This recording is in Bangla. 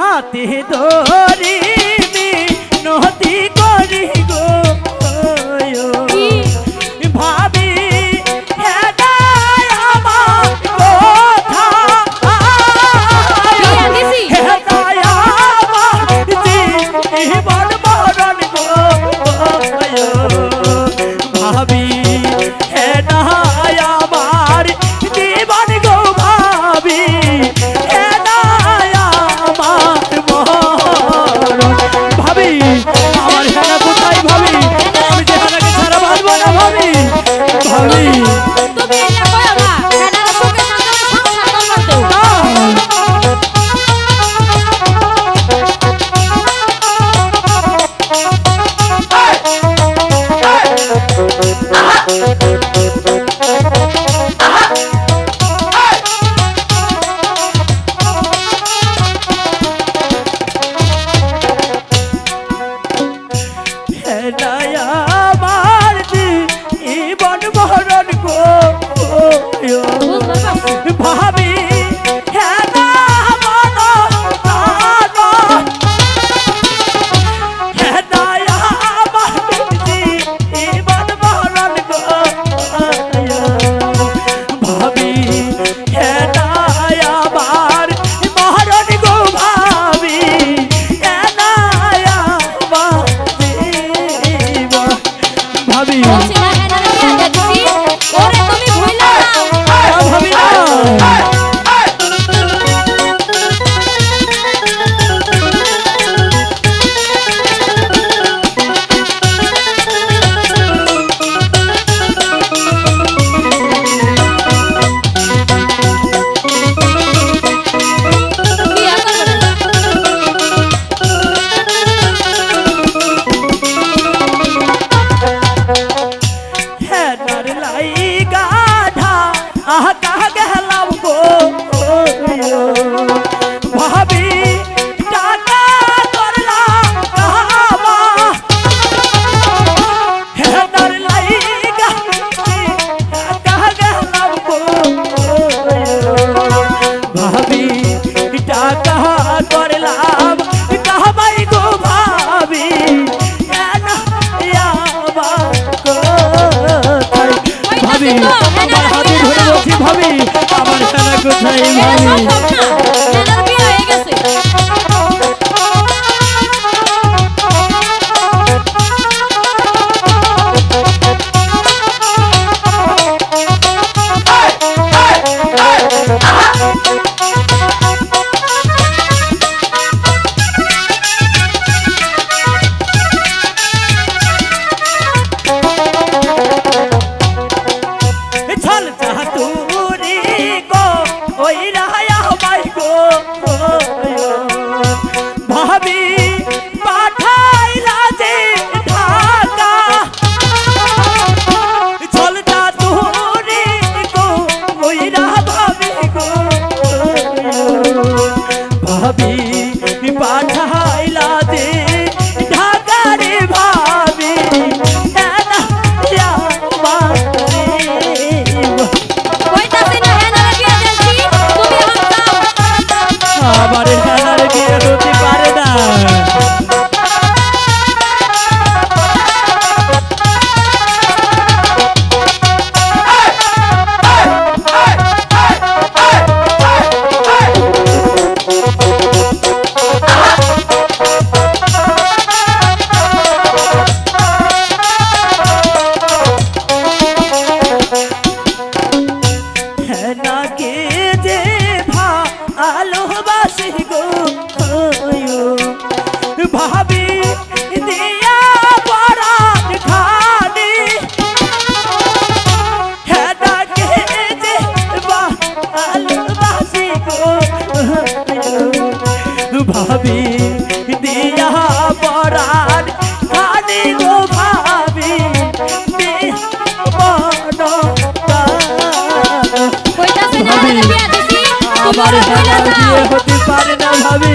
হাতে ধরে Thank you. ভাবি আমার হাতে ধরে বলছি ভাবি আমার সারা কোথায় ভাবি? ভাবি দিয়া পরাণ কানি গো ভাবি আমার হতে পারে না ভাবি।